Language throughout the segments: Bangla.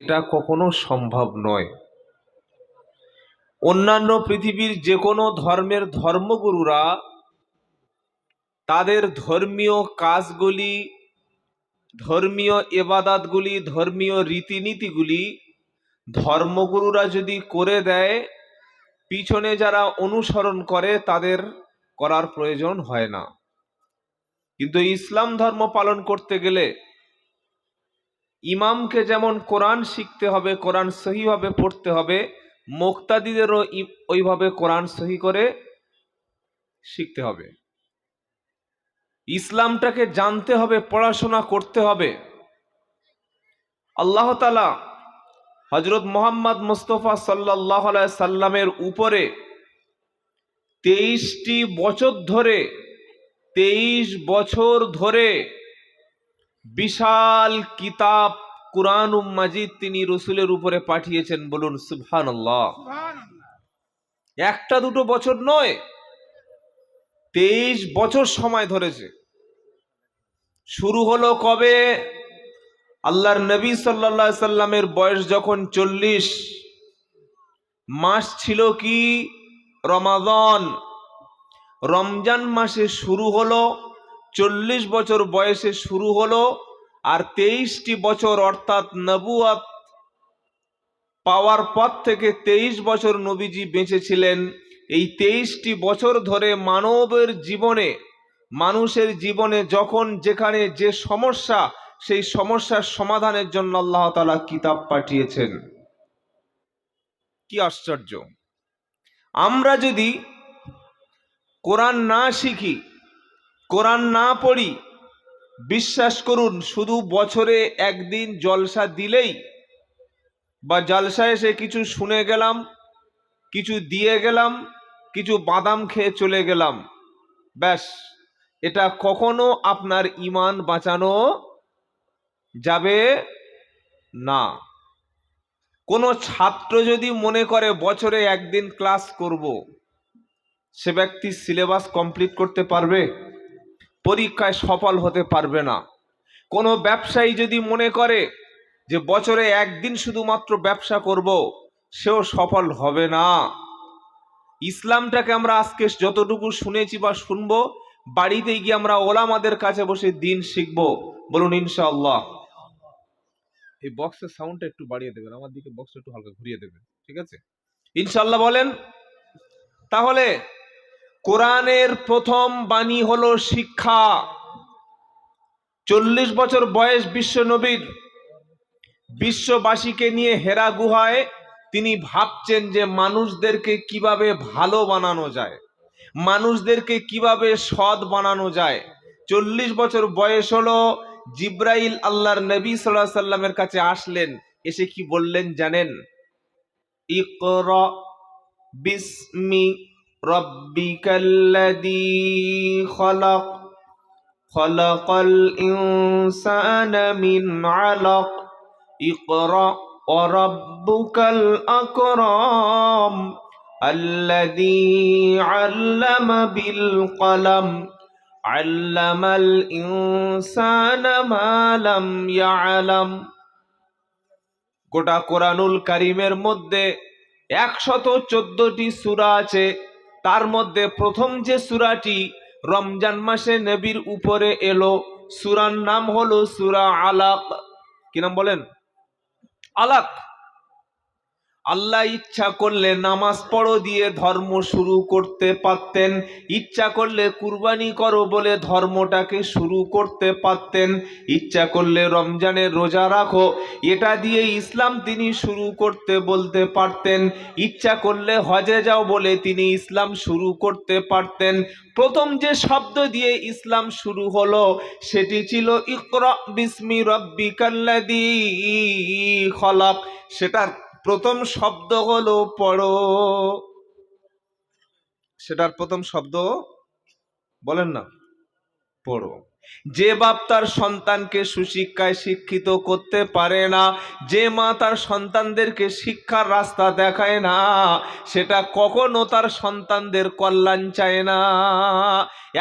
এটা কখনো সম্ভব নয়। অন্যান্য পৃথিবীর যে কোনো ধর্মের ধর্মগুরুরা তাদের ধর্মীয় কাজগুলি, ধর্মীয় এবাদাতগুলি, ধর্মীয় রীতিনীতিগুলি ধর্মগুরুরা যদি করে দেয়, পিছনে যারা অনুসরণ করে তাদের করার প্রয়োজন হয় না। কিন্তু ইসলাম ধর্ম পালন করতে গেলে ইমামকে যেমন কোরআন শিখতে হবে, কোরআন সহিভাবে পড়তে হবে, মোক্তাদিদেরও ওইভাবে কোরআন সহি করে শিখতে হবে। ইসলামটাকে জানতে হবে, পড়াশোনা করতে হবে। আল্লাহ তালা হজরত মোহাম্মদ মুস্তফা সাল্লাহ সাল্লামের উপরে তেইশটি বছর ধরে, তেইশ বছর ধরে বিশাল কিতাব কুরআন মাজিদ তিনি রসুলের উপরে পাঠিয়েছেন বলুন সুবহান একটা দুটো বছর নয় তেইশ বছর সময় ধরেছে। শুরু হলো কবে? আল্লাহর নবী সাল্লা সাল্লামের বয়স যখন চল্লিশ মাস ছিল কি? রমাদন। রমজান মাসে শুরু হলো চল্লিশ বছর বয়সে শুরু হলো আর তেইশটি বছর অর্থাৎ নবুয়াত পাওয়ার পর থেকে তেইশ বছর নবীজি বেঁচেছিলেন। এই তেইশটি বছর ধরে মানবের জীবনে, মানুষের জীবনে যখন যেখানে যে সমস্যা, সেই সমস্যার সমাধানের জন্য আল্লাহ তালা কিতাব পাঠিয়েছেন। কি আশ্চর্য! আমরা যদি কোরআন না শিখি কোরআন না পড়ি, বিশ্বাস করুন, শুধু বছরে একদিন জলসা দিলেই, বা জলসা এসে কিছু শুনে গেলাম, কিছু দিয়ে গেলাম, কিছু বাদাম খেয়ে চলে গেলাম, ব্যাস। এটা কখনো আপনার ইমান বাঁচানো যাবে না। কোনো ছাত্র যদি মনে করে, বছরে একদিন ক্লাস করব, সে ব্যক্তি সিলেবাস কমপ্লিট করতে পারবে? পরীক্ষায় সফল হতে পারবে না। কোনো ব্যবসায়ী যদি মনে করে যে বছরে একদিন শুধুমাত্র ব্যবসা করব সেও সফল হবে না। ইসলামটাকে আমরা আজকে যতটুকু শুনেছি বা শুনব বাড়িতে গিয়ে আমরা ওলামাদের কাছে বসে দিন শিখব। বলুন ইনশাআল্লাহ। এই বক্সের সাউন্ডটা একটু বাড়িয়ে দেবেন আমার দিকে বক্সটা একটু হালকা ঘুরিয়ে দেবেন ঠিক আছে? ইনশাআল্লাহ বলেন। তাহলে কোরআনের প্রথম বাণী হলো শিক্ষা। চল্লিশ বছর বয়স বিশ্ব নবীর। বিশ্ববাসীকে নিয়ে হেরা গুহায় তিনি ভাবছেন যে মানুষদেরকে কীভাবে ভালো বানানো যায়, মানুষদেরকে কীভাবে সৎ বানানো যায়। চল্লিশ বছর বয়স হলো জিব্রাইল আল্লাহর নবী সাল্লাহ সাল্লামের কাছে আসলেন, এসে কি বললেন জানেন? ইকর বিস্মি রব্বিকাল্লাযী খলাক খলাকাল ইনসানা মিন আলাক ইকরা وربك الأكرم الذي علم بالقلم علم الإنسان ما لم يعلم গোটা কোরআনুল কারিমের মধ্যে একশত চোদ্দটি সূরা আছে তার মধ্যে প্রথম যে সুরাটি রমজান মাসে নবীর উপরে এলো, সুরার নাম হলো সুরা আলাক। কি নাম বলেন? আলাক। আল্লাহ ইচ্ছা করলে নামাজ পড়ো দিয়ে ধর্ম শুরু করতে পারতেন। ইচ্ছা করলে কুরবানি করো বলে ধর্মটাকে শুরু করতে পারতেন। ইচ্ছা করলে রমজানের রোজা রাখো, এটা দিয়ে ইসলাম তিনি শুরু করতে বলতে পারতেন। ইচ্ছা করলে হজে যাও বলে তিনি ইসলাম শুরু করতে পারতেন। প্রথম যে শব্দ দিয়ে ইসলাম শুরু হলো, সেটি ছিল, ইকরা বিসমি রব্বিকাল্লাযী খলাক। সেটার প্রথম শব্দ হলো পড়ো। সেটার প্রথম শব্দ বলেন না, পড়ো। যে বাপ তার সন্তানকে সুশিক্ষায় শিক্ষিত করতে পারে না, যে মা তার সন্তানদেরকে শিক্ষার রাস্তা দেখায় না, সেটা কখনো তার সন্তানদের কল্যাণ চায় না।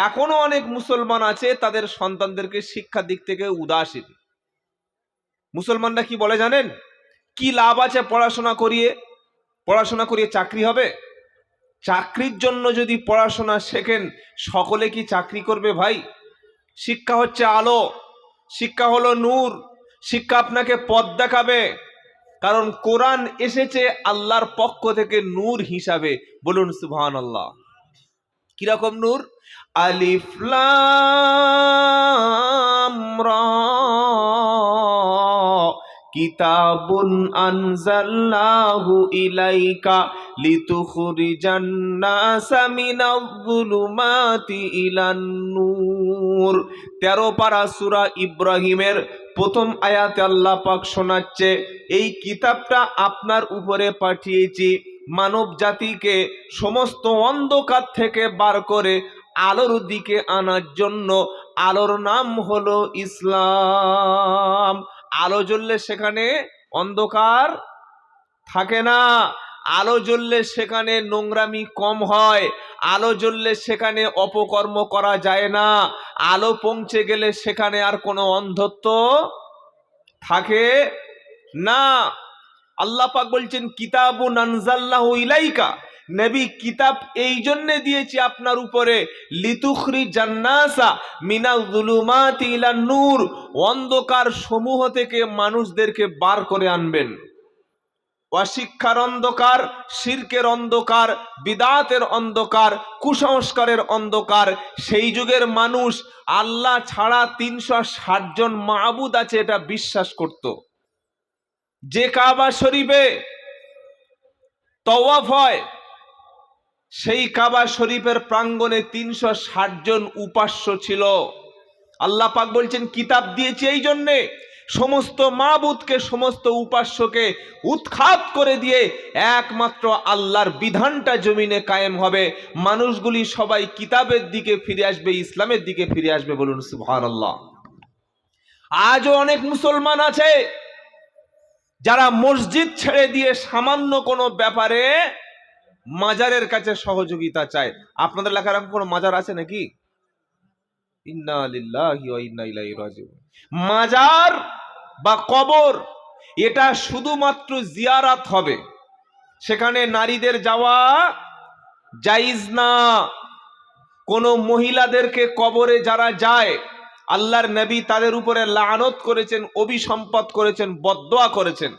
এখনও অনেক মুসলমান আছে, তাদের সন্তানদেরকে শিক্ষার দিক থেকে উদাসীন। মুসলমানরা কি বলে জানেন? কি লাভ আছে পড়াশোনা করিয়ে? পড়াশোনা করিয়ে চাকরি হবে? চাকরির জন্য যদি পড়াশোনা শেখেন, সকলে কি চাকরি করবে ভাই? শিক্ষা হচ্ছে আলো, শিক্ষা হলো নূর, শিক্ষা আপনাকে পথ দেখাবে। কারণ কোরআন এসেছে আল্লাহর পক্ষ থেকে নূর হিসাবে। বলুন সুবহান আল্লাহ কীরকম নূর? আলিফ লাম রা কিতাবুন আনজালনাহু ইলাইকা লিতুখরিজান নাসা মিনাজ-যুলুমাতি ইলান নূর। 13 পারা সূরা ইব্রাহিমের প্রথম আয়াতে আল্লাহ পাক শোনাচ্ছে, এই কিতাবটা আপনার উপরে পাঠিয়েছি। মানব জাতিকে সমস্ত অন্ধকার থেকে বার করে আলোর দিকে আনার জন্য। আলোর নাম হলো ইসলাম। আলো জ্বললে সেখানে অন্ধকার থাকে না। আলো জ্বললে সেখানে নোংরামি কম হয়। আলো জ্বললে সেখানে অপকর্ম করা যায় না। আলো পৌঁছে গেলে সেখানে আর কোনো অন্ধত্ব থাকে না। আল্লাহ পাক বলছেন, কিতাবুন নানজাল্লাহ ইলাইকা। নবী কিতাব এই জন্য দিয়েছি আপনার উপরে, লিতুখরি জান্নাসা মিনাল যুলুমাতি ইলান নূর, অন্ধকার সমূহ থেকে মানুষদেরকে বার করে আনবেন। অশিক্ষার অন্ধকার, শির্কের অন্ধকার, বিদাতের অন্ধকার, কুসংস্কারের অন্ধকার, সেই যুগের মানুষ আল্লাহ ছাড়া তিনশো ষাট জন মাহবুদ আছে এটা বিশ্বাস করত। যে কাবা শরীফে তওয়াফ হয় সেই কাবা শরীফের প্রাঙ্গণে তিনশো ষাট জন উপাস্য ছিল। আল্লাহ পাক বলছেন, কিতাব দিয়েছি এই জন্যে। সমস্ত মাবুদকে, সমস্ত উপাস্যকে উৎখাত করে দিয়ে একমাত্র আল্লাহর বিধানটা জমিনে কায়েম হবে। মানুষগুলি সবাই কিতাবের দিকে ফিরে আসবে, ইসলামের দিকে ফিরে আসবে বলুন, সুবহানাল্লাহ। আজও অনেক মুসলমান আছে যারা মসজিদ ছেড়ে দিয়ে সামান্য কোনো ব্যাপারে মাজারের কাছে সহযোগিতা চায়। আপনাদের এলাকার এরকম কোনো মাজার আছে নাকি? মাজার বা কবর, এটা শুধুমাত্র জিয়ারাত হবে। সেখানে নারীদের যাওয়া জাইজ না। কোনো মহিলাদেরকে কবরে যারা যায়, আল্লাহর নবী তাদের উপরে লানত করেছেন অভিসম্পদ করেছেন বদদোয়া করেছেন।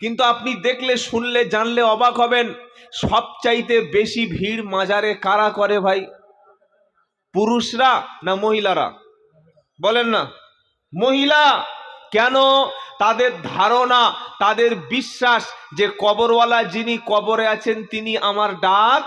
কিন্তু আপনি দেখলে, শুনলে, জানলে অবাক হবেন, সবচাইতে বেশি ভিড় মাজারে কারা করে ভাই? পুরুষরা না মহিলারা? বলেন না। মহিলা, কেন তাদের ধারণা, তাদের বিশ্বাস যে কবরওয়ালা যিনি কবরে আছেন, তিনি আমার ডাক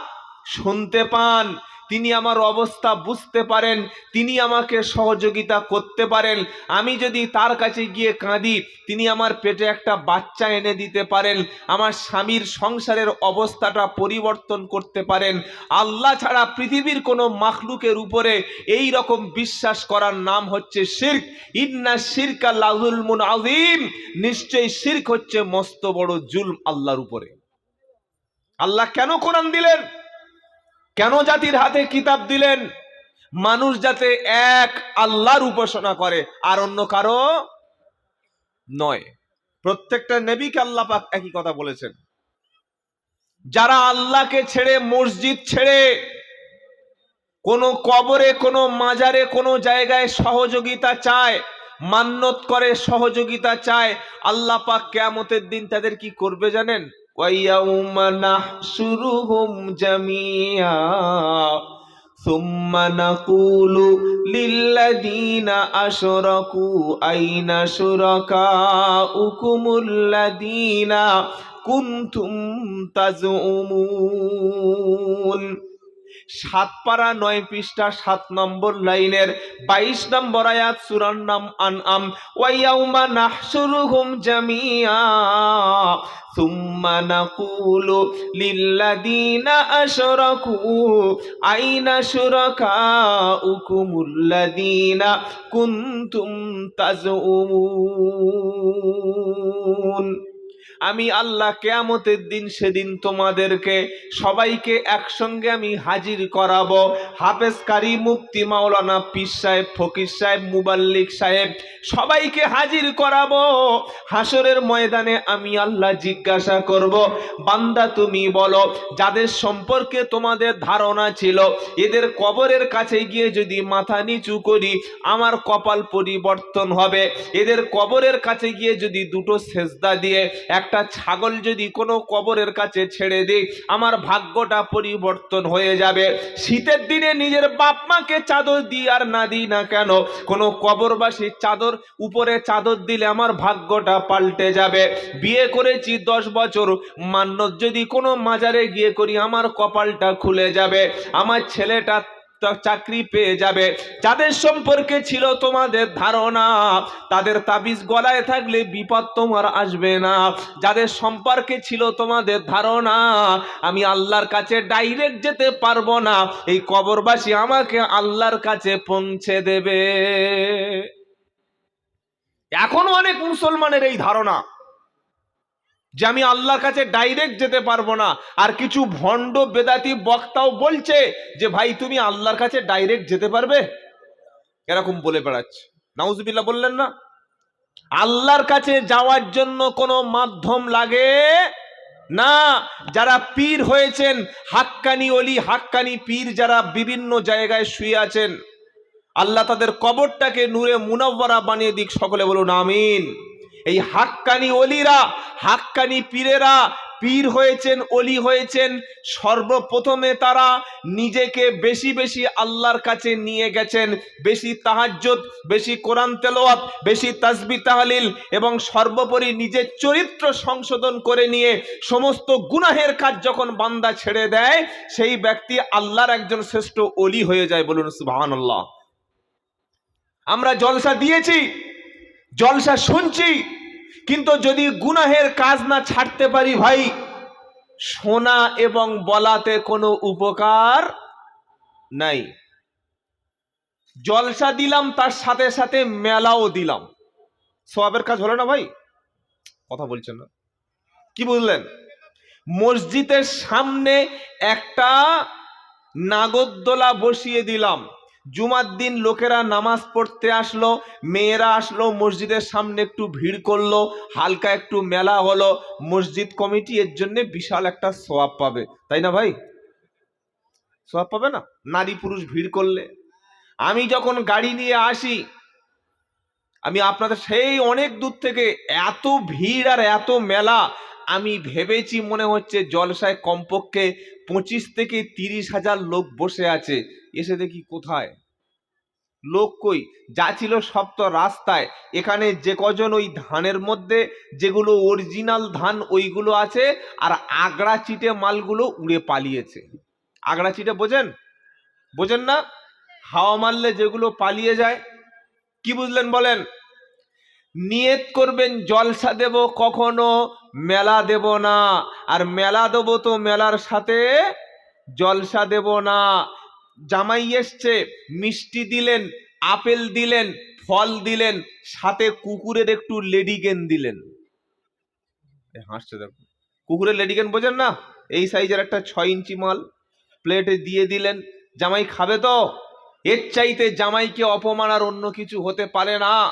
শুনতে পান। তিনি আমার অবস্থা বুঝতে পারেন, তিনি আমাকে সহযোগিতা করতে পারেন। আমি যদি তার কাছে গিয়ে কাঁদি, তিনি আমার পেটে একটা বাচ্চা এনে দিতে পারেন, আমার স্বামীর সংসারের অবস্থাটা পরিবর্তন করতে পারেন। আল্লাহ ছাড়া পৃথিবীর কোনো মাখলুকের উপরে এই রকম বিশ্বাস করার নাম হচ্ছে শির্ক। ইন্না শিরকা লাজুলমুন আজিম নিশ্চয়ই শির্ক হচ্ছে মস্ত বড় জুলম আল্লাহর উপরে। আল্লাহ কেন কোরআন দিলেন? কেন জাতির হাতে কিতাব দিলেন? মানুষ যাতে এক আল্লাহর উপাসনা করে, আর অন্য কারও নয়। প্রত্যেকটা নবীকে আল্লাহ পাক একই কথা বলেছেন। যারা আল্লাহকে ছেড়ে মসজিদ ছেড়ে কোনো কবরে, কোনো মাজারে, কোনো জায়গায় সহযোগিতা চায়, মান্যত করে সহযোগিতা চায়, আল্লাহ পাক কেয়ামতের দিন তাদের কি করবে জানেন? ويوم نحشرهم جميعا ثم نقول للذين أشركوا أين شركاؤكم الذين كنتم تزعمون সাতপাড়া নয় পৃষ্ঠা সাত নম্বর লাইনের বাইশ নম্বর আয়াত সুরার নাম আন আম ওয়াইয়াউমা নাহসুরু হুম জামিয়া, সুম্মা নাকুলু লিল্লাদিনা আশরাকু, আইনা শুরাকা উকুমুল্লাদিনা আমি আল্লাহ কেয়ামতের দিন সেদিন তোমাদেরকে সবাইকে একসঙ্গে আমি হাজির করাবো। হাফেজ কারি, মুফতি মাওলানা পীর সাহেব, ফকির সাহেব, মুবাল্লিক সাহেব, সবাইকে হাজির করাবো। হাসরের ময়দানে আমি আল্লাহ জিজ্ঞাসা করব, বান্দা তুমি বলো, যাদের সম্পর্কে তোমাদের ধারণা ছিল, এদের কবরের কাছে গিয়ে যদি মাথা নিচু করি, আমার কপাল পরিবর্তন হবে। এদের কবরের কাছে গিয়ে যদি দুটো সেজদা দিয়ে, একটা ছাগল যদি কোনো কবরের কাছে ছেড়ে দিই, আমার ভাগ্যটা পরিবর্তন হয়ে যাবে। শীতের দিনে নিজের বাপ মাকে চাদর দিই আর না দিই না কেন, কোনো কবরবাসী চাদর, উপরে চাদর দিলে আমার ভাগ্যটা পাল্টে যাবে। বিয়ে করেছি দশ বছর, মান্যত যদি কোনো মাজারে গিয়ে করি, আমার কপালটা খুলে যাবে। আমার ছেলেটা চাকরি পেয়ে যাবে। যাদের সম্পর্কে ছিল তোমাদের ধারণা, তাদের তাবিজ গলায় থাকলে বিপদ তোমার আসবে না। যাদের সম্পর্কে ছিল তোমাদের ধারণা, আমি আল্লাহর কাছে ডাইরেক্ট যেতে পারব না। এই কবরবাসী আমাকে আল্লাহর কাছে পৌঁছে দেবে। এখনও অনেক মুসলমানের এই ধারণা। যে আমি আল্লাহর কাছে ডাইরেক্ট যেতে পারব না। আর কিছু ভণ্ড বেদাতি বক্তাও বলছে যে, ভাই, তুমি আল্লাহর কাছে ডাইরেক্ট যেতে পারবে? এরকম বলে বেড়াচ্ছে। নাউজবিল্লাহ বললেন না। আল্লাহর কাছে যাওয়ার জন্য কোনো মাধ্যম লাগে না। যারা পীর হয়েছেন, হাক্কানি অলি হাক্কানি পীর যারা বিভিন্ন জায়গায় শুয়ে আছেন, আল্লাহ তাদের কবরটাকে নূরে মুনাব্বারা বানিয়ে দিক। সকলে বলুন, আমিন। এই হাক্কানি অলিরা, হাক্কানি পীরেরা, পীর হয়েছেন, অলি হয়েছেন, সর্বপ্রথমে তারা নিজেকে বেশি বেশি আল্লাহর কাছে নিয়ে গেছেন। বেশি তাহাজ্জুদ, বেশি কোরআন তেলাওয়াত, বেশি তাসবি তাহলিল এবং সর্বোপরি নিজের চরিত্র সংশোধন করে নিয়ে সমস্ত গুনাহের কাজ যখন বান্দা ছেড়ে দেয়, সেই ব্যক্তি আল্লাহর একজন শ্রেষ্ঠ অলি হয়ে যায় বলুন সুবহানাল্লাহ। আমরা জলসা দিয়েছি জলসা শুনছি, কিন্তু যদি গুনাহের কাজ না ছাড়তে পারি ভাই শোনা এবং বলাতে কোনো উপকার নাই। জলসা দিলাম, তার সাথে সাথে মেলাও দিলাম। সবের কাজ হলো না ভাই? কথা বলছেন না। কি বুঝলেন? মসজিদের সামনে একটা নাগরদোলা বসিয়ে দিলাম। জুমার দিন লোকেরা নামাজ পড়তে আসলো, মেয়েরা আসলো, মসজিদের সামনে একটু ভিড় করল, হালকা একটু মেলা হলো, মসজিদ কমিটি এর জন্য বিশাল একটা সোয়াব পাবে। তাই না ভাই? সোয়াব পাবে না? নারী পুরুষ ভিড় করলে। আমি যখন গাড়ি নিয়ে আসি, আমি আপনাদের সেই অনেক দূর থেকে এত ভিড় আর এত মেলা, আমি ভেবেছি মনে হচ্ছে জলসায় কমপক্ষে পঁচিশ থেকে তিরিশ হাজার লোক বসে আছে। এসে দেখি কোথায়? লোক কই? যা ছিল সব তো রাস্তায়। এখানে যে কজন ওই ধানের মধ্যে যেগুলো অরিজিনাল ধান, ওইগুলো আছে, আর আগড়া চিটে মালগুলো উড়ে পালিয়েছে। আগড়া চিটে বোঝেন? বোঝেন না? হাওয়া মারলে যেগুলো পালিয়ে যায়, কি বুঝলেন বলেন? নিয়ত করবেন জলসা দেব কখনো, মেলা দেব না। আর মেলা দেব তো মেলার সাথে জলসা দেব না। জামাই এসছে, মিষ্টি দিলেন, আপেল দিলেন, ফল দিলেন, সাথে কুকুরের একটু লেডিকেন দিলেন? হাসছে দেখো। কুকুরের লেডিকেন বোঝেন না? এই সাইজের একটা ছয় ইঞ্চি মাল, প্লেটে দিয়ে দিলেন, জামাই খাবে তো? এর চাইতে জামাইকে অপমান আর অন্য কিছু হতে পারে না।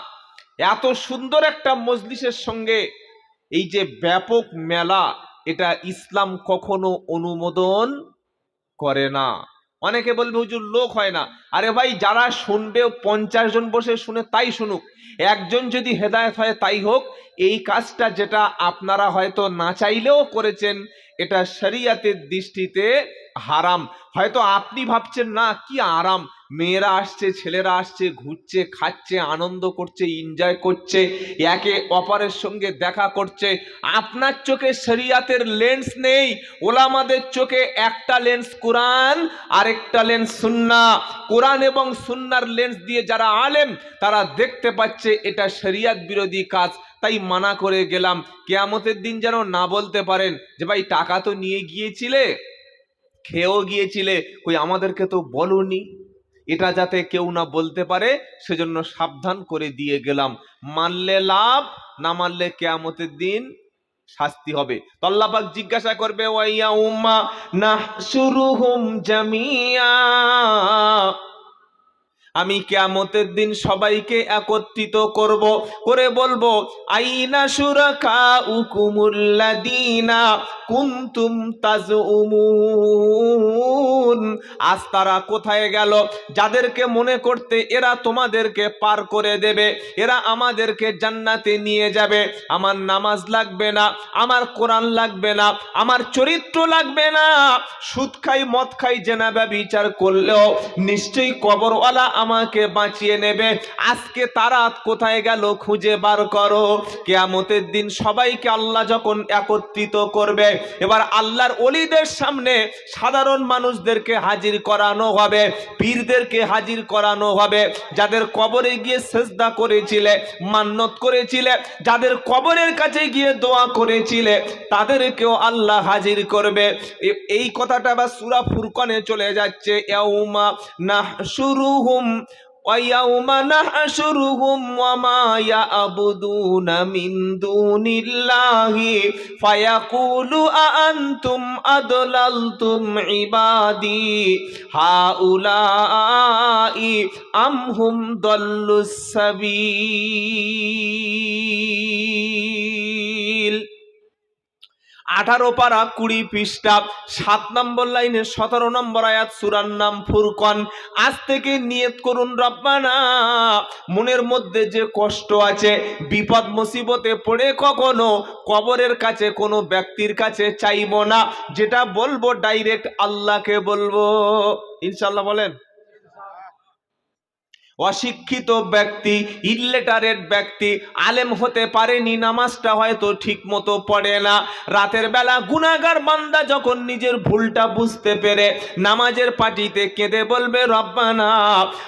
এত সুন্দর একটা মজলিসের সঙ্গে এই যে ব্যাপক মেলা, এটা ইসলাম কখনো অনুমোদন করে না। অনেকে বলবে, হুজুর, লোক হয় না। আরে ভাই, যারা শুনবে, পঞ্চাশ জন বসে শুনে তাই শুনুক। একজন যদি হেদায়ত হয়, তাই হোক। এই কাজটা যেটা আপনারা হয়তো না চাইলেও করেছেন, এটা শরিয়াতের দৃষ্টিতে হারাম। হয়তো আপনি ভাবছেন, না, কি আরাম? মেয়েরা আসছে, ছেলেরা আসছে, ঘুরছে, খাচ্ছে, আনন্দ করছে এনজয় করছে, একে অপরের সঙ্গে দেখা করছে। আপনার চোখে শরিয়াতের লেন্স নেই, ওলামাদের চোখে একটা লেন্স কোরআন, আরেকটা লেন্স সুন্না কোরআন এবং সুন্নার লেন্স দিয়ে যারা আলেম, তারা দেখতে পাচ্ছে এটা শরিয়াত বিরোধী কাজ। তাই মানা করে গেলাম, কেয়ামতের দিন যেন না বলতে পারেন যে, ভাই, টাকা তো নিয়ে গিয়েছিলে, খেয়েও গিয়েছিলে, কই আমাদেরকে তো বলনি? এটা যাতে কেউ না বলতে পারে, সেজন্য সাবধান করে দিয়ে গেলাম। মানলে লাভ, না মানলে কেয়ামতের দিন শাস্তি হবে। তল্লাপাক জিজ্ঞাসা করবে ওয়াইয়া উম্মা হুম জামিয়া? আমি কেয়ামতের দিন সবাইকে একত্রিত করব, করে বলব, আইনা সুরাকা উকুমুল্লাদিনা কুন্তুম তাজউমুন আজ তারা কোথায় গেল? যাদেরকে মনে করতে এরা তোমাদেরকে পার করে দেবে, এরা আমাদেরকে জান্নাতে নিয়ে যাবে। আমার নামাজ লাগবে না, আমার কোরআন লাগবে না, আমার চরিত্র লাগবে না। সুদ খাই, মদ খাই জেনাবা বিচার করলেও নিশ্চয়ই কবরওয়ালা আমাকে বাঁচিয়ে নেবে। আজকে তারা কোথায় গেল খুঁজে বার করো। কেয়ামতের দিন সবাইকে আল্লাহ যখন একত্রিত করবে, এবার আল্লাহর অলিদের সামনে সাধারণ মানুষদেরকে হাজির করানো হবে, পীরদেরকে হাজির করানো হবে, যাদের কবরে গিয়ে সেজদা করেছিলে, মান্নত করেছিলে, যাদের কবরের কাছে গিয়ে দোয়া করেছিলে, তাদেরকেও আল্লাহ হাজির করবে। এই কথাটা বা সুরা ফুরকনে চলে যাচ্ছে, ইয়াউমা নাহশুরুহুম ويوم نحشرهم وما يعبدون من دون الله فيقول أأنتم أضللتم عبادي هؤلاء أم هم ضلوا السبيل আঠারো পারা কুড়ি পৃষ্ঠা, সাত নম্বর লাইনে সতেরো নম্বর আয়াত সুরার নাম ফুরকন। আজ থেকে নিয়ত করুন রব্বানা, মনের মধ্যে যে কষ্ট আছে, বিপদ মুসিবতে পড়ে কখনো কবরের কাছে কোনো ব্যক্তির কাছে চাইব না। যেটা বলব, ডাইরেক্ট আল্লাহকে বলব। ইনশাল্লাহ বলেন। অশিক্ষিত ব্যক্তি ইললেটারেট ব্যক্তি, আলেম হতে পারেনি, নামাজটা হয়তো ঠিক মতো পড়ে না। রাতের বেলা গুনাগার বান্দা যখন নিজের ভুলটা বুঝতে পেরে নামাজের পাটিতে কেঁদে বলবে, রব্বানা,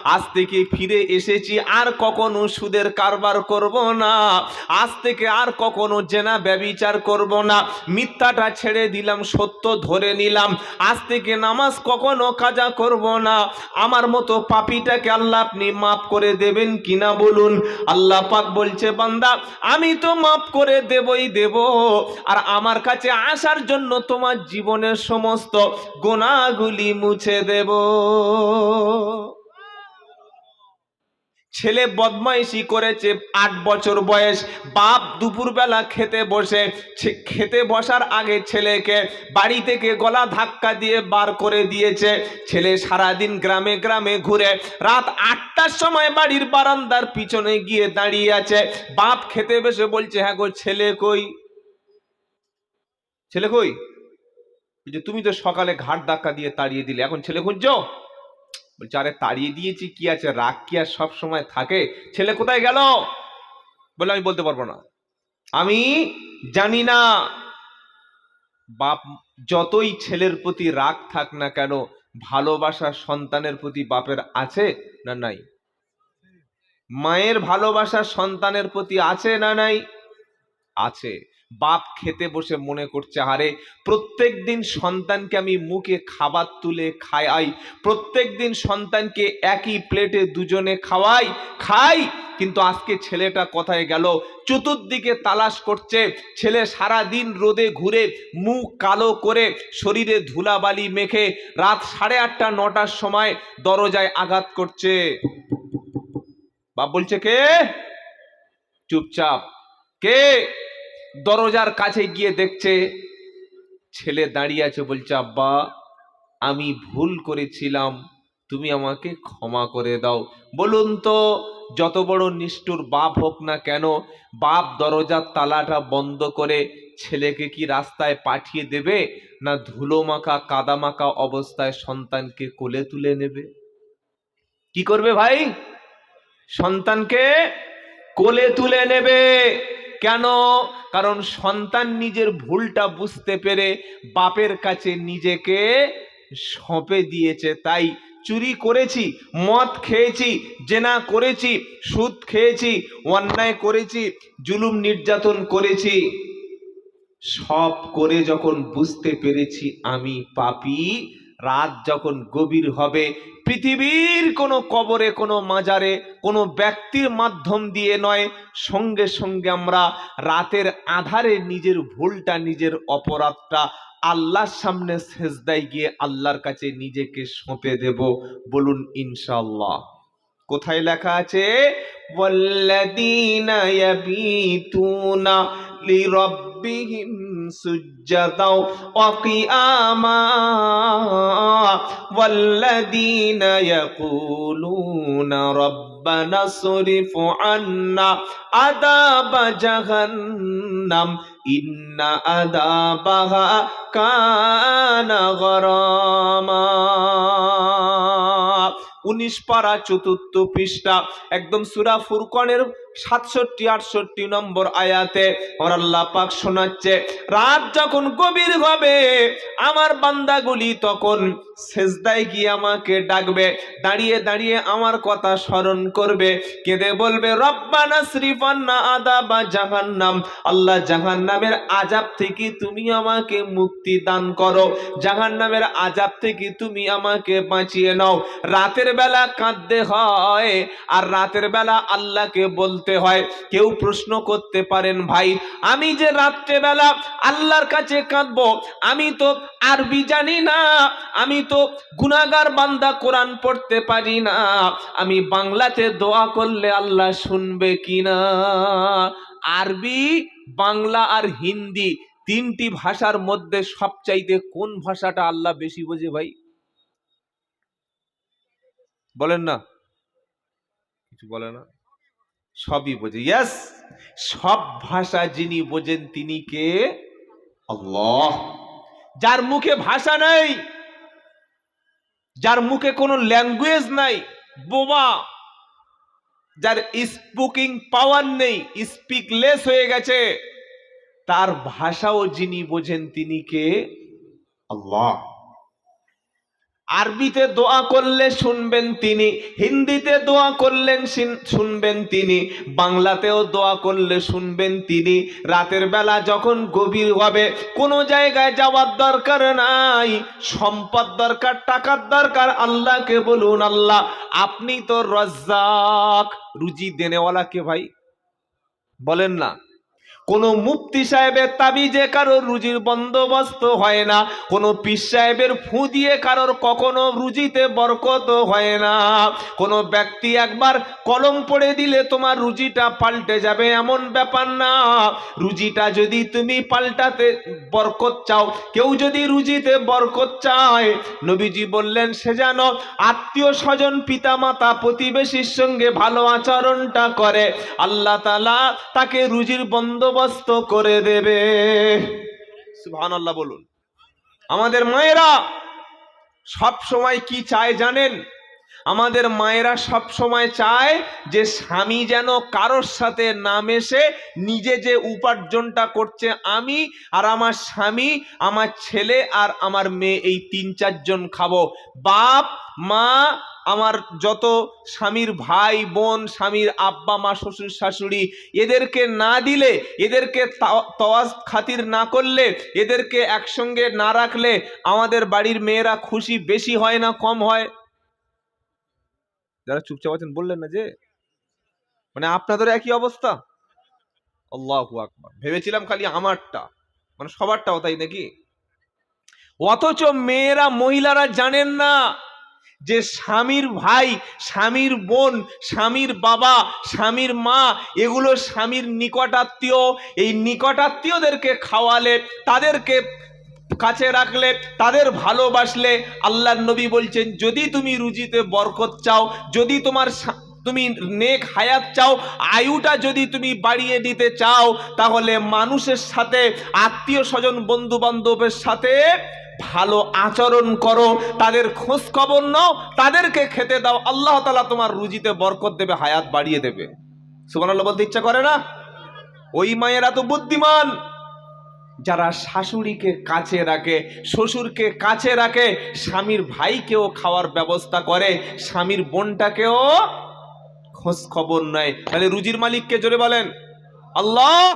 আজ থেকে ফিরে এসেছি, আর কখনো সুদের কারবার করব না। আজ থেকে আর কখনো জেনা ব্যবিচার করব না। মিথ্যাটা ছেড়ে দিলাম, সত্য ধরে নিলাম। আজ থেকে নামাজ কখনো কাজা করব না। আমার মতো পাপিটাকে আল্লাহ আপনি মাফ করে দেবেন কিনা বলুন? আল্লাহ পাক বলছে, বান্দা, আমি তো মাফ করে দেবই দেব। আর আমার কাছে আসার জন্য তোমার জীবনের সমস্ত গোনাগুলি মুছে দেব। ছেলে বদমাইশি করেছে আট বছর বয়স, বাপ দুপুরবেলা খেতে বসে। খেতে বসার আগে ছেলেকে বাড়ি থেকে গলা ধাক্কা দিয়ে বার করে দিয়েছে। ছেলে সারাদিন গ্রামে গ্রামে ঘুরে, রাত আটটার সময় বাড়ির বারান্দার পিছনে গিয়ে দাঁড়িয়ে আছে। বাপ খেতে বসে বলছে হ্যাঁ গো, ছেলে কই? ছেলে কই? যে তুমি তো সকালে ঘাট ধাক্কা দিয়ে তাড়িয়ে দিলে, এখন ছেলে খুঁজছো? বলছে, আরে তাড়িয়ে দিয়েছি, কি আছে? রাগ কি আর সব সময় থাকে? ছেলে কোথায় গেল? বলে আমি বলতে পারব না। আমি জানি না। বাপ, যতই ছেলের প্রতি রাগ থাক না কেন, ভালোবাসা সন্তানের প্রতি বাপের আছে না নাই? মায়ের ভালোবাসা সন্তানের প্রতি আছে না নাই? আছে। বাপ খেতে বসে মনে করছে আরে প্রত্যেক দিন সন্তানকে আমি মুখে খাবার তুলে খাই প্রত্যেক দিন সন্তানকে একই প্লেটে দুজনে খাওয়াই, খাই। কিন্তু আজকে ছেলেটা কোথায় গেল? চতুর্দিকে তালাশ করছে, ছেলে সারা দিন রোদে ঘুরে মুখ কালো করে শরীরে ধুলাবালি মেখে রাত সাড়ে আটটা, নটার সময় দরজায় আঘাত করছে। বাপ বলছে, কে? চুপচাপ। কে? দরজার কাছে গিয়ে দেখছে, ছেলে দাঁড়িয়ে আছে, বলছে, আব্বা, আমি ভুল করেছিলাম, তুমি আমাকে ক্ষমা করে দাও। বলুন তো, যত বড় নিষ্ঠুর বাপ হোক না কেন, বাপ দরজার তালাটা বন্ধ করে ছেলেকে কি রাস্তায় পাঠিয়ে দেবে, না ধুলো মাখা কাদা মাখা অবস্থায় সন্তানকে কোলে তুলে নেবে? কি করবে ভাই? সন্তানকে কোলে তুলে নেবে। কেন? কারণ সন্তান নিজের ভুলটা বুঝতে পেরে বাপের কাছে নিজেকে সঁপে দিয়েছে। তাই চুরি করেছি, মদ খেয়েছি, জেনা করেছি, সুদ খেয়েছি, অন্যায় করেছি, জুলুম নির্যাতন করেছি। সব করে যখন বুঝতে পেরেছি আমি পাপী, রাত যখন গভীর হবে পৃথিবীর কোনো কবরে, কোনো মাজারে, কোনো ব্যক্তির মাধ্যম দিয়ে নয়, সঙ্গে সঙ্গে আমরা রাতের আধারে নিজের ভুলটা, নিজের অপরাধটা আল্লাহর সামনে সেজদায় গিয়ে আল্লাহর কাছে নিজেকে সঁপে দেব। বলুন ইনশাল্লাহ কোথায় লেখা আছে? ওয়াল্লাযীনা ইয়াবিতুনা লিরাব্বিহিম সুজ্জাদাও ওয়া কিয়ামা ওয়াল্লাযীনা ইয়াকুলুনা রাব্বানা সরিফ আন্না আযাবা জাহান্নাম ইন্না আযাবাহা কানা গরামা উনিশ পারা চতুর্থ পৃষ্ঠা, একদম সুরা ফুরকনের সাতষট্টি, আটষট্টি নম্বর আয়াতে আল্লাহ পাক শোনাচ্ছে, রাত যখন গভীর হবে, আমার বান্দাগুলি তখন সেজদায় গিয়ে আমাকে ডাকবে, দাঁড়িয়ে দাঁড়িয়ে আমার কথা স্মরণ করবে, কেঁদে বলবে, রব্বানা শ্রীফান্না আদা বা জাহান্নাম। আল্লাহ, জাহান্নামের আজাব থেকে তুমি আমাকে মুক্তি দান করো, জাহান্নামের আজাব থেকে তুমি আমাকে বাঁচিয়ে নাও। রাতের বেলা কাঁদতে হয় আর রাতের বেলা আল্লাহকে বলতে হয়। কেউ প্রশ্ন করতে পারেন, ভাই, আমি যে রাত্রেবেলা আল্লাহর কাছে কাঁদবো, আমি তো আরবি জানি না, আমি তো গুনাগার বান্দা কোরআন পড়তে পারি না, আমি বাংলাতে দোয়া করলে আল্লাহ শুনবে কিনা আরবি, বাংলা আর হিন্দি তিনটি ভাষার মধ্যে সবচাইতে কোন ভাষাটা আল্লাহ বেশি বোঝে, ভাই? বলেন না। কিছু বলে না। সবই বোঝে। ইয়াস সব ভাষা যিনি বোঝেন তিনি কে? আল্লাহ। যার মুখে ভাষা নাই, যার মুখে কোনো ল্যাঙ্গুয়েজ নাই, বোমা। যার স্পিকিং পাওয়ার নেই স্পিকলেস হয়ে গেছে, তার ভাষাও যিনি বোঝেন তিনি কে? আল্লাহ। আরবিতে দোয়া করলে শুনবেন তিনি, হিন্দিতে দোয়া করলেন শুনবেন তিনি, বাংলাতেও দোয়া করলে শুনবেন তিনি। রাতের বেলা যখন গভীর হবে কোনো জায়গায় যাওয়ার দরকার নাই, সম্পদ দরকার, টাকার দরকার, আল্লাহকে বলুন, আল্লাহ, আপনি তো রজ্জাক, রুজি দেনেওয়ালা কে ভাই, বলেন না। কোনো মুফতি সাহেবের তাবিজে কারোর রুজির বন্দোবস্ত হয় না, কোনো পীর সাহেবের ফু দিয়ে কারোর কখনো রুজিতে বরকত হয় না। কোনো ব্যক্তি একবার কলম পড়ে দিলে তোমার রুজিটা পাল্টে যাবে, এমন ব্যাপার না। রুজিটা যদি তুমি পাল্টাতে বরকত চাও, কেউ যদি রুজিতে বরকত চায়, নবীজি বললেন, সে যেন আত্মীয় স্বজন, পিতামাতা প্রতিবেশীর সঙ্গে ভালো আচরণটা করে। আল্লাহ তালা তাকে রুজির বন্দোবস্ত করে দেবে। বলুন। আমাদের মায়েরা সব সময় কি চায় জানেন? আমাদের মায়েরা সব সময় চায় যে স্বামী যেন কারোর সাথে না মেশে নিজে যে উপার্জনটা করছে আমি আর আমার স্বামী, আমার ছেলে আর আমার মেয়ে এই তিন চারজন খাব। বাপ, মা আমার যত স্বামীর ভাই, বোন, স্বামীর আব্বা, মা, শ্বশুর, শাশুড়ি, এদেরকে না দিলে, এদেরকে তওয়াজ খাতির না করলে, এদেরকে একসঙ্গে না রাখলে আমাদের বাড়ির মেয়েরা খুশি বেশি হয় না, কম হয়? যারা চুপচাপ আছেন, বললেন না যে? মানে আপনাদের একই অবস্থা? আল্লাহ আকবার। ভেবেছিলাম খালি আমারটা। মানে সবারটাও তাই নাকি? অথচ মেয়েরা, মহিলারা জানেন না। যে স্বামীর ভাই, স্বামীর বোন, স্বামীর বাবা, স্বামীর মা, এগুলো স্বামীর নিকটাত্মীয়, এই নিকটাত্মীয়দেরকে খাওয়ালে, তাদেরকে কাছে রাখলে, তাদের ভালোবাসলে আল্লাহর নবী বলছেন, যদি তুমি রুজিতে বরকত চাও, যদি তোমার তুমি নেক হায়াত চাও, আয়ুটা যদি তুমি বাড়িয়ে দিতে চাও, তাহলে মানুষের সাথে, আত্মীয় স্বজন বন্ধু বান্ধবের সাথে ভালো আচরণ করো, তাদের খোঁজ খবর নাও, তাদেরকে খেতে দাও, আল্লাহ তালা তোমার রুজিতে বরকত দেবে, হায়াত বাড়িয়ে দেবে। সুবহানাল্লাহ বলতে ইচ্ছা করে না? ওই মায়েরা তো বুদ্ধিমান। যারা শাশুড়িকে কাছে রাখে, শ্বশুরকে কাছে রাখে, স্বামীর ভাইকেও খাওয়ার ব্যবস্থা করে, স্বামীর বোনটাকেও খোঁজ খবর নেয়। তাহলে রুজির মালিককে জোরে বলেন, আল্লাহ